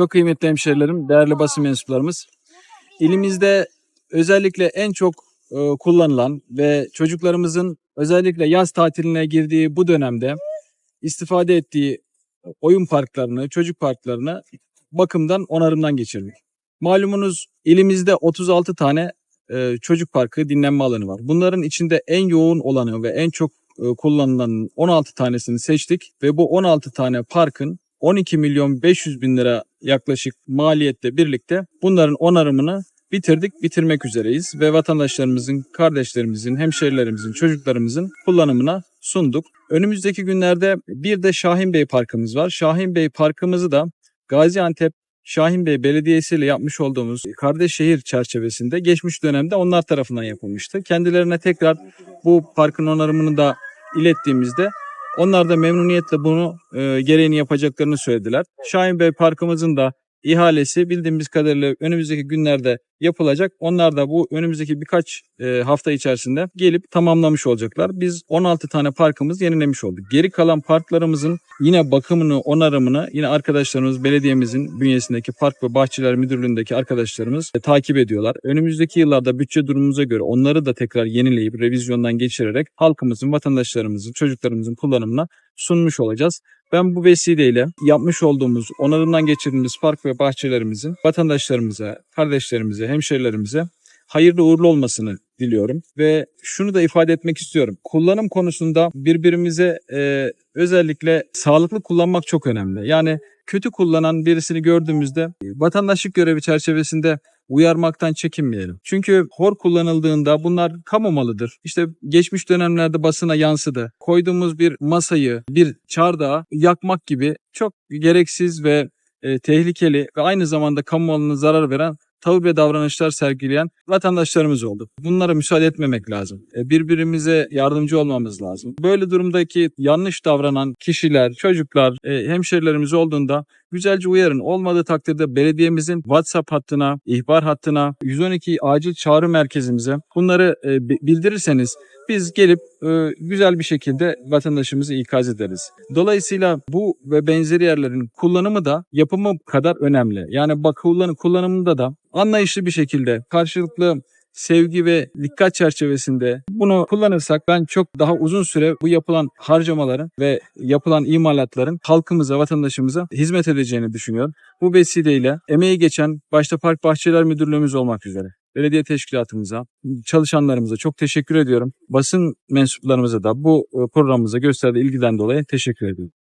Çok kıymetli hemşerilerim, değerli basın mensuplarımız. İlimizde özellikle en çok e, kullanılan ve çocuklarımızın özellikle yaz tatiline girdiği bu dönemde istifade ettiği oyun parklarını, çocuk parklarını bakımdan, onarımdan geçirdik. Malumunuz ilimizde 36 tane e, çocuk parkı dinlenme alanı var. Bunların içinde en yoğun olanı ve en çok e, kullanılan 16 tanesini seçtik ve bu 16 tane parkın 12 milyon 500 bin lira yaklaşık maliyetle birlikte bunların onarımını bitirdik, bitirmek üzereyiz ve vatandaşlarımızın, kardeşlerimizin, hemşerilerimizin, çocuklarımızın kullanımına sunduk. Önümüzdeki günlerde bir de Şahin Bey Parkımız var. Şahin Bey Parkımızı da Gaziantep Şahin Bey Belediyesi ile yapmış olduğumuz kardeş şehir çerçevesinde geçmiş dönemde onlar tarafından yapılmıştı. Kendilerine tekrar bu parkın onarımını da ilettiğimizde onlar da memnuniyetle bunu e, gereğini yapacaklarını söylediler. Şahin Bey Parkımızın da ihalesi bildiğimiz kadarıyla önümüzdeki günlerde yapılacak. Onlar da bu önümüzdeki birkaç e, hafta içerisinde gelip tamamlamış olacaklar. Biz 16 tane parkımız yenilemiş olduk. Geri kalan parklarımızın yine bakımını, onarımını yine arkadaşlarımız belediyemizin bünyesindeki Park ve Bahçeler Müdürlüğü'ndeki arkadaşlarımız e, takip ediyorlar. Önümüzdeki yıllarda bütçe durumumuza göre onları da tekrar yenileyip revizyondan geçirerek halkımızın, vatandaşlarımızın, çocuklarımızın kullanımına sunmuş olacağız. Ben bu vesileyle yapmış olduğumuz, onarımdan geçirdiğimiz park ve bahçelerimizin vatandaşlarımıza, kardeşlerimize, hemşerilerimize hayırlı uğurlu olmasını diliyorum. Ve şunu da ifade etmek istiyorum. Kullanım konusunda birbirimize e, özellikle sağlıklı kullanmak çok önemli. Yani kötü kullanan birisini gördüğümüzde e, vatandaşlık görevi çerçevesinde uyarmaktan çekinmeyelim. Çünkü hor kullanıldığında bunlar kamu malıdır. İşte geçmiş dönemlerde basına yansıdı. Koyduğumuz bir masayı, bir çardağı yakmak gibi çok gereksiz ve e, tehlikeli ve aynı zamanda kamu malına zarar veren tavır ve davranışlar sergileyen vatandaşlarımız oldu. Bunlara müsaade etmemek lazım. E, Birbirimize yardımcı olmamız lazım. Böyle durumdaki yanlış davranan kişiler, çocuklar, e, hemşerilerimiz olduğunda güzelce uyarın. Olmadığı takdirde belediyemizin WhatsApp hattına, ihbar hattına, 112 acil çağrı merkezimize bunları e, bi- bildirirseniz biz gelip güzel bir şekilde vatandaşımızı ikaz ederiz. Dolayısıyla bu ve benzeri yerlerin kullanımı da yapımı kadar önemli. Yani bak kullan- kullanımında da anlayışlı bir şekilde karşılıklı sevgi ve dikkat çerçevesinde bunu kullanırsak ben çok daha uzun süre bu yapılan harcamaların ve yapılan imalatların halkımıza, vatandaşımıza hizmet edeceğini düşünüyorum. Bu vesileyle emeği geçen başta Park Bahçeler Müdürlüğümüz olmak üzere belediye teşkilatımıza, çalışanlarımıza çok teşekkür ediyorum. Basın mensuplarımıza da bu e, programımıza gösterdiği ilgiden dolayı teşekkür ediyorum.